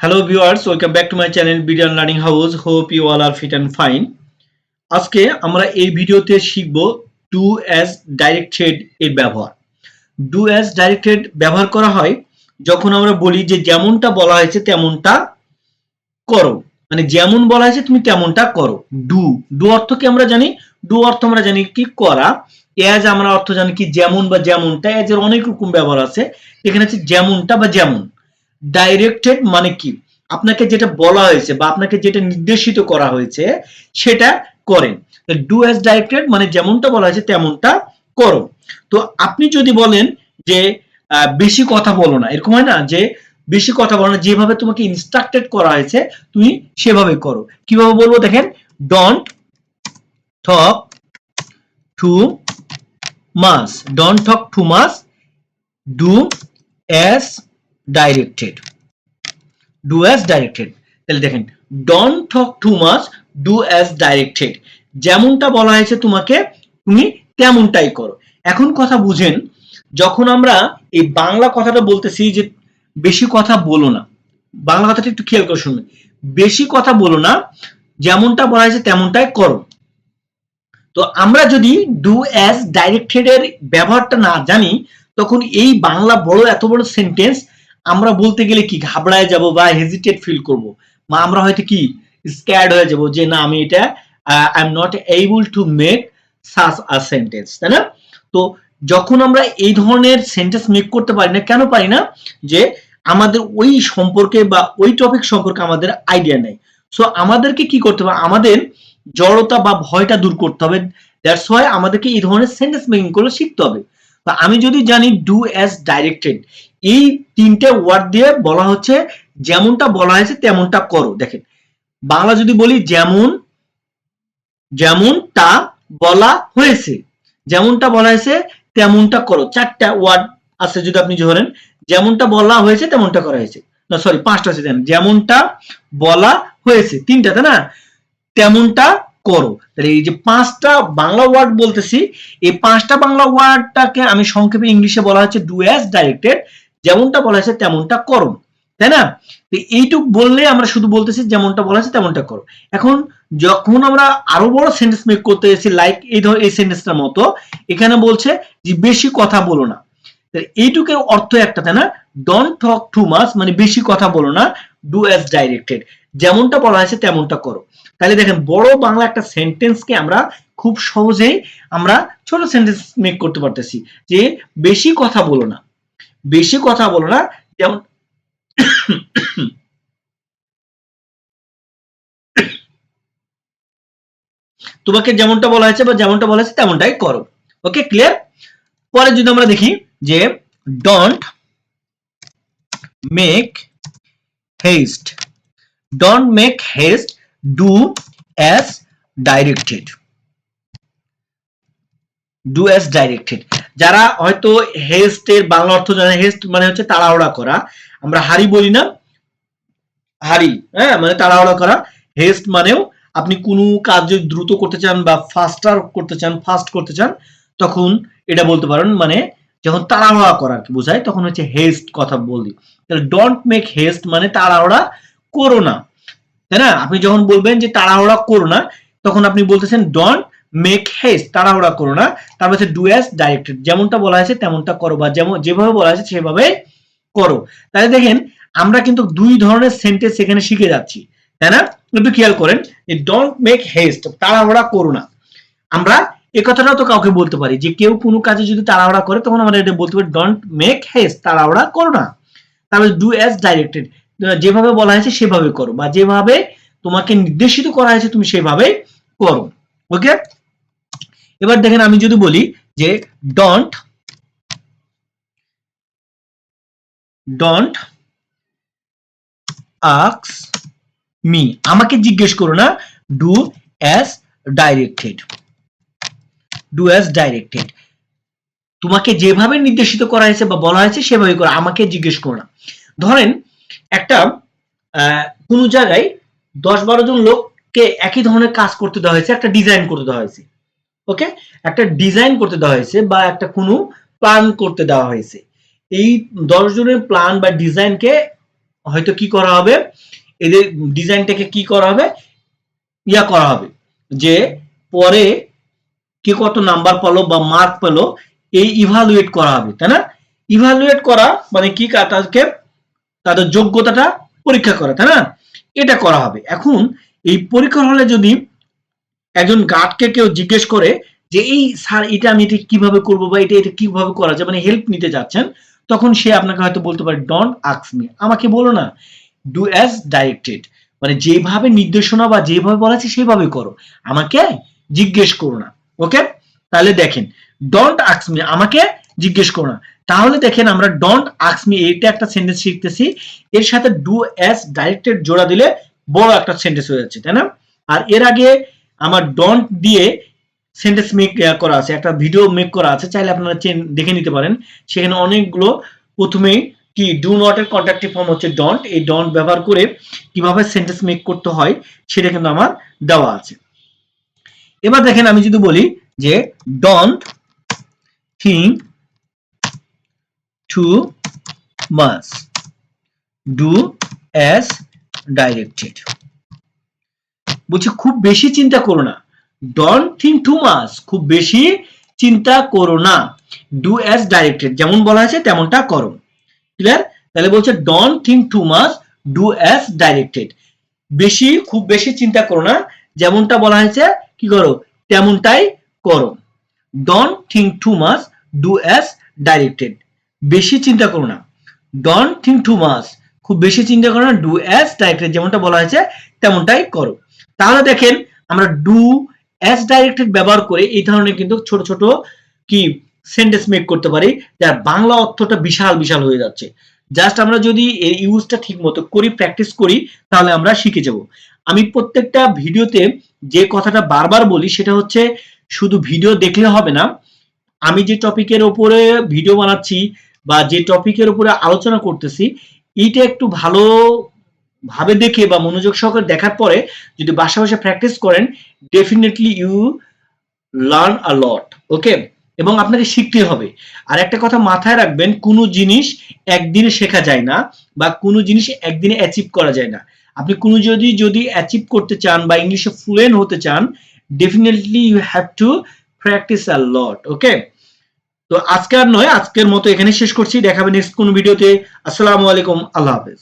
Hello viewers, welcome back to my channel Bidian Learning House. Hope you all are fit and fine. আজকে আমরা এই ভিডিওতে শিখব do as directed এর ব্যবহার। ডু অ্যাজ ডাইরেক্টেড ব্যবহার করা হয় যখন আমরা বলি যে যেমনটা বলা হয়েছে তেমনটা করো। মানে যেমন বলা হয়েছে তুমি তেমনটা করো। ডু ডু অর্থ কি আমরা জানি? ডু অর্থ আমরা জানি কি করা। অ্যাজ আমরা অর্থ জানি কি যেমন বা যেমনটা। অ্যাজ এর অনেক রকম ব্যবহার আছে। এখানে আছে যেমনটা বা যেমন। ডাইরেক্টেড মানে কি? আপনাকে যেটা বলা হয়েছে বা আপনাকে যেটা নির্দেশিত করা হয়েছে, সেটা করেন। ডু অ্যাজ ডাইরেক্টেড মানে যেমনটা বলা হয়েছে তেমনটা করো। তো আপনি যদি বলেন যে বেশি কথা বলো না, এরকম হয় না যে, বেশি কথা বলো না, যেভাবে তোমাকে ইনস্ট্রাক্টেড করা হয়েছে, তুমি সেভাবে করো। কীভাবে বলব দেখেন? Don't talk too much don't talk too much do as directed do as directed তাহলে দেখেন don't talk too much do as directed যেমনটা বলা হয়েছে তোমাকে, তুমি তেমনটাই করো। এখন কথা বুঝেন, যখন আমরা এই বাংলা কথাটা বলতেছি যে বেশি কথা বলো না, বাংলা কথাটা একটু খেয়াল করে শুনবেন বেশি কথা বলো না, যেমনটা বলা হয়েছে তেমনটাই করো। তো আমরা যদি ডু অ্যাজ ডাইরেক্টেড এর ব্যবহারটা না জানি, তখন এই বাংলা বড়, এত বড় সেন্টেন্স আমরা বলতে গেলে কি, ঘাবড়ায় যাব বা হেজিটেট ফিল করব? বা আমরা হয়তো কি স্ক্যাড হয়ে যাব যে না, আমি এটা I am not able to make such a sentence তাই না? তো যখন আমরা এই ধরনের সেন্টেন্স মেক করতে পারি না, কেন পারি না? যে আমাদের ওই সম্পর্কে বা ওই টপিক সম্পর্কে আমাদের আইডিয়া নেই। সো আমাদেরকে কি করতে হবে? আমাদের জড়তা বা ভয়টা দূর করতে হবে। দ্যাটস ওয়াই আমাদেরকে এই ধরনের সেন্টেন্স মেকিং করে শিখতে হবে। আমি যদি জানি ডু অ্যাজ ডাইরেক্টেড এই তিনটে ওয়ার্ড দিয়ে বলা হচ্ছে, যেমনটা বলা হয়েছে তেমনটা করো। দেখেন, বাংলা যদি বলি যেমন যেমনটা বলা হয়েছে, যেমনটা বলা হয়েছে তেমনটা করো। চারটা ওয়ার্ড আছে যদি আপনি ধরেন যেমনটা বলা হয়েছে তেমনটা করা হয়েছে। না সরি পাঁচটা আছে জানেন যেমনটা বলা হয়েছে, তিনটা, তাই না? তেমনটা করো। তাহলে এই যে পাঁচটা বাংলা ওয়ার্ড বলতেছি, এই পাঁচটা বাংলা ওয়ার্ডটাকে আমি সংক্ষেপে ইংলিশে বলা হচ্ছে ডু অ্যাজ ডাইরেক্টেড যেমনটা বলা হয়েছে তেমনটা করো। তাই না? তো এইটুক বললে আমরা শুধু বলতেছি যেমনটা বলা হয়েছে তেমনটা করো। এখন যখন আমরা আরও বড় সেন্টেন্স মেক করতে এসেছি লাইক এই ধর, এই সেন্টেন্সটার মতো, এখানে বলছে যে বেশি কথা বলো না। এইটুকের অর্থ একটা, তাই না? ডোন্ট টক টু মাচ মানে বেশি কথা বলো না ডু অ্যাজ ডাইরেক্টেড যেমনটা বলা হয়েছে তেমনটা করো। তাহলে দেখেন, বড় বাংলা একটা সেন্টেন্সকে আমরা খুব সহজেই আমরা ছোট সেন্টেন্স মেক করতে পারতেছি যে বেশি কথা বলো না। বেশি কথা বলো না, যেমন তোমাকে যেমনটা বলা হয়েছে বা যেমনটা বলা হয়েছে তেমনটাই করো। ওকে ক্লিয়ার পরে যদি আমরা দেখি যে don't make haste don't make haste do as directed do as directed যারা হয়তো হেস্ট এর বাংলা অর্থ জানে হেস্ট মানে হচ্ছে তাড়াহুড়া করা। আমরা হারি বলি না। হারি হ্যাঁ মানে তাড়াহুড়া করা। হেস্ট মানেও আপনি কোনো কাজ যদি দ্রুত করতে চান বা ফাস্টার করতে চান ফাস্ট করতে চান, তখন এটা বলতে পারেন মানে যখন তাড়াহুড়া করা আর কি বোঝায়, তখন হচ্ছে হেস্ট কথা বলি। তাহলে ডোন্ট মেক হেস্ট মানে তাড়াহুড়া করো না। তাই না? আপনি যখন বলবেন যে তাড়াহুড়া করো না, তখন আপনি বলতেছেন ডোন্ট মেক হেস্ট তাড়াহুড়া করো না। তারপর হচ্ছে ডু অ্যাজ ডাইরেক্টেড যেমনটা বলা হয়েছে তেমনটা করো বা যেমন, যেভাবে বলা হয়েছে সেভাবে করো। তাহলে দেখেন, আমরা কিন্তু দুই ধরনের সেন্টেন্স এখানে শিখে যাচ্ছি, তাই না? একটু খেয়াল করেন ডোন্ট মেক হেস্ট তাড়াহুড়া করো না। আমরা এ কথাটাও তো কাউকে বলতে পারি, যে কেউ কোনো কাজে যদি তাড়াহুড়া করে, তখন আমরা এটা বলতে পারি ডোন্ট মেক হেস্ট তাড়াহুড়া করো না। তাহলে ডু অ্যাজ ডাইরেক্টেড যেভাবে বলা হয়েছে সেভাবে করো, বা যেভাবে তোমাকে নির্দেশিত করা হয়েছে তুমি সেভাবে করো। ওকে এবার দেখেন আমি যদি বলি যে ডন্ট ডন্ট আক্স মি আমাকে জিজ্ঞেস করো না do as directed do as directed তোমাকে যেভাবে নির্দেশিত করা হয়েছে বা বলা হয়েছে সেভাবে করো, আমাকে জিজ্ঞেস করো না। ধরেন একটা কোনো জায়গায় দশ বারো জন লোককে একই ধরনের কাজ করতে দেওয়া হয়েছে, একটা ডিজাইন করতে দেওয়া হয়েছে। ওকে? একটা ডিজাইন করতে দেওয়া হয়েছে বা একটা কোনো প্ল্যান করতে দেওয়া হয়েছে। এই দশ জনের প্ল্যান বা ডিজাইনকে হয়তো কি করা হবে? এদের ডিজাইনটাকে কি করা হবে? ইয়া করা হবে যে পরে কে কত নাম্বার পেল বা মার্ক পেল, এই ইভালুয়েট করা হবে, তাই না? ইভালুয়েট করা মানে কি তাদেরকে তাদের যোগ্যতাটা পরীক্ষা করা, তাই না? এটা করা হবে। এখন এই পরীক্ষার হলে যদি একজন গার্ডকে কেউ জিজ্ঞেস করে যে, এই স্যার এটা আমি এটা কীভাবে করব বা এটা এটা কীভাবে করা যায়? মানে হেল্প নিতে যাচ্ছেন, তখন সে আপনাকে হয়তো বলতে পারে ডন আক্স মি আমাকে বলো না ডু অ্যাজ ডাইরেক্টেড মানে যেভাবে নির্দেশনা বা যেভাবে বলা আছে, সেভাবে করো। আমাকে জিজ্ঞেস করো না ওকে তাহলে দেখেন ডন্ট আক্স মি আমাকে জিজ্ঞেস করো না। তাহলে দেখেন, আমরা ডন্ট আক্স মি এটা একটা সেন্টেন্স শিখতেছি। এর সাথে ডু অ্যাজ ডাইরেক্টেড জোড়া দিলে বড় একটা সেন্টেন্স হয়ে যাচ্ছে, তাই না? আর এর আগে আমার ডন্ট দিয়ে সেন্টেন্স মেক করা আছে, একটা ভিডিও মেক করা আছে, চাইলে আপনারা দেখে নিতে পারেন। সেখানে অনেকগুলো প্রথমেই কি ডু নট এর কন্ট্রাক্টিভ ফর্ম হচ্ছে ডন্ট এই ডন্ট ব্যবহার করে কীভাবে সেন্টেন্স মেক করতে হয়, সেটা কিন্তু আমার দেওয়া আছে। এবার দেখেন আমি যদি বলি যে don't think too much do as directed বলছি, খুব বেশি চিন্তা করো না। ডন্ট থিঙ্ক টু মাস খুব বেশি চিন্তা করো না। ডু অ্যাজ ডাইরেক্টেড যেমন বলা আছে, তেমনটা করো। ক্লিয়ার তাহলে বলছে don't think too much do as directed বেশি, খুব বেশি চিন্তা করো না। যেমনটা বলা হয়েছে, কি করো? তেমনটাই করো। Don't think too much do as directed বেশি চিন্তা করো না। ডন্ট থিঙ্ক টু মাস খুব বেশি চিন্তা করো না। ডু অ্যাজ ডাইরেক্টেড যেমনটা বলা হয়েছে, তেমনটাই করো। তাহলে দেখেন আমরা ডু অ্যাজ ডাইরেক্টেড ব্যবহার করে এই ধরনের কিন্তু ছোট ছোট কি সেন্টেন্স মেক করতে পারি, যার বাংলা অর্থটা বিশাল বিশাল হয়ে যাচ্ছে। জাস্ট আমরা যদি এর ইউজটা ঠিক মতো করি প্র্যাকটিস করি, তাহলে আমরা শিখে যাব। আমি প্রত্যেকটা ভিডিওতে যে কথাটা বারবার বলি, সেটা হচ্ছে শুধু ভিডিও দেখলে হবে না, আমি যে টপিকের উপরে ভিডিও বানাচ্ছি বা যে টপিকের উপরে আলোচনা করতেছি, এইটা একটু ভালো ভাবে দেখে বা মনোযোগ সহকারে দেখার পরে যদি বাসা বাসা প্র্যাকটিস করেন definitely you learn a lot okay এবং আপনাকে শিখতে হবে। আর একটা কথা মাথায় রাখবেন, কোনো জিনিস একদিনে শেখা যায় না বা কোনো জিনিস একদিনে অ্যাচিভ করা যায় না। আপনি কোনো যদি যদি অ্যাচিভ করতে চান বা ইংলিশে ফ্লুয়েন্ট হতে চান definitely you have to practise a lot okay তো আজকে আর নয়, আজকের মতো এখানে শেষ করছি। দেখাবে নেক্সট কোন ভিডিওতে আসসালামু আলাইকুম, আল্লাহ হাফেজ।